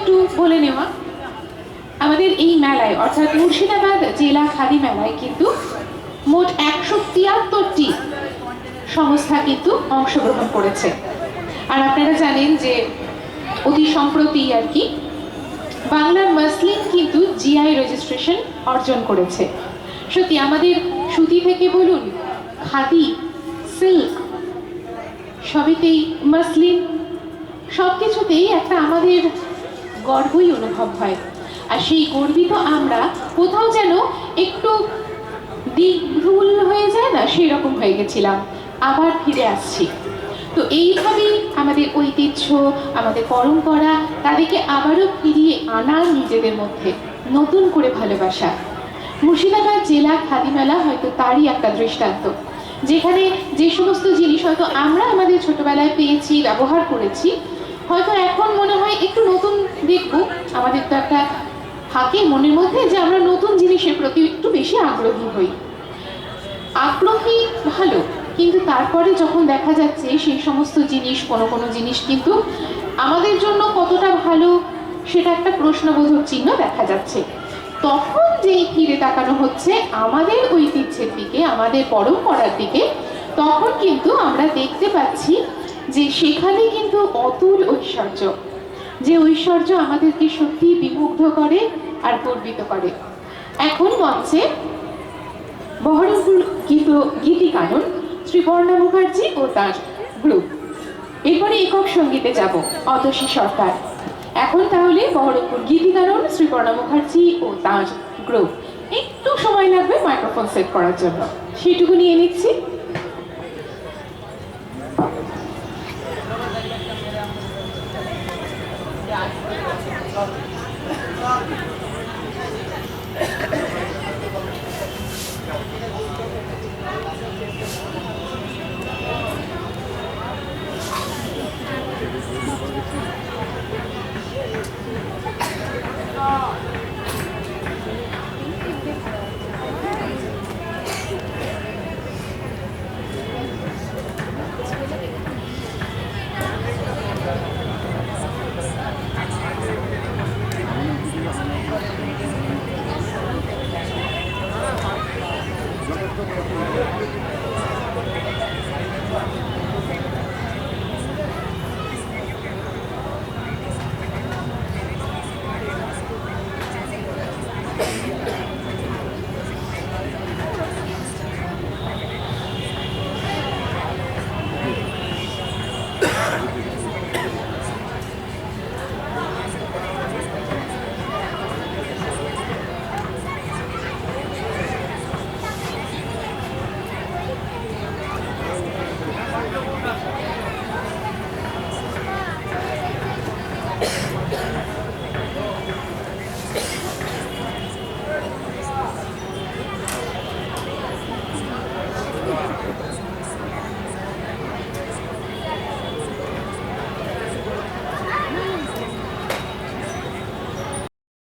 একটু বলে নেওয়া। আমাদের এই মেলায়, অর্থাৎ মুর্শিদাবাদ জেলা খাদি মেলায় কিন্তু মোট একশো তিয়াত্তরটি সংস্থা কিন্তু অংশগ্রহণ করেছে। আর আপনারা জানেন যে অতি সম্প্রতি আর কি বাংলার মাসলিন কিন্তু জিআই রেজিস্ট্রেশন অর্জন করেছে। সত্যি, আমাদের সুতি থেকে বলুন, খাদি সিল্ক সবেতেই মাসলিন সব কিছুতেই একটা আমাদের গর্বই অনুভব হয়। আর সেই গর্বিত আমরা কোথাও যেন একটু দিক হয়ে যায় না সেই রকম হয়ে গেছিলাম। আবার ফিরে আসছি। তো এইভাবেই আমাদের ঐতিহ্য, আমাদের পরম্পরা, তাদেরকে আবারও ফিরিয়ে আনা নিজেদের মধ্যে, নতুন করে ভালোবাসা। মুর্শিদাবাদ জেলা খাদি মেলা হয়তো তারই একটা দৃষ্টান্ত, যেখানে যে সমস্ত জিনিস হয়তো আমরা আমাদের ছোটবেলায় পেয়েছি, ব্যবহার করেছি, হয়তো এখন মনে হয় দেখব। আমাদের তো একটা থাকে মনের মধ্যে যে আমরা নতুন জিনিসের প্রতি একটু বেশি আগ্রহী হই। আগ্রহী ভালো, কিন্তু তারপরে যখন দেখা যাচ্ছে সেই সমস্ত জিনিস, কোনো কোনো জিনিস কিন্তু আমাদের জন্য কতটা ভালো সেটা একটা প্রশ্নবোধক চিহ্ন দেখা যাচ্ছে। তখন যেই ফিরে তাকানো হচ্ছে আমাদের ঐতিহ্যের দিকে, আমাদের পরম্পরার দিকে, তখন কিন্তু আমরা দেখতে পাচ্ছি যে সেখানে কিন্তু অতুল ঐশ্বর্য। যে ঐশ্বর্য আমাদেরকে সত্যি বিমুগ্ধ করে আর গর্বিত করে। এখন মঞ্চে বহরমপুর গীত, গীতিকানন শ্রীবর্ণা মুখার্জি ও তার গ্রুপ। এরপরে একক সঙ্গীতে যাব, অতসী সরকার। এখন তাহলে বহরমপুর গীতিকানন শ্রীবর্ণা মুখার্জি ও তার গ্রুপ। একটু সময় লাগবে মাইক্রোফোন সেট করার জন্য। সেটুকু নিয়ে নিচ্ছি।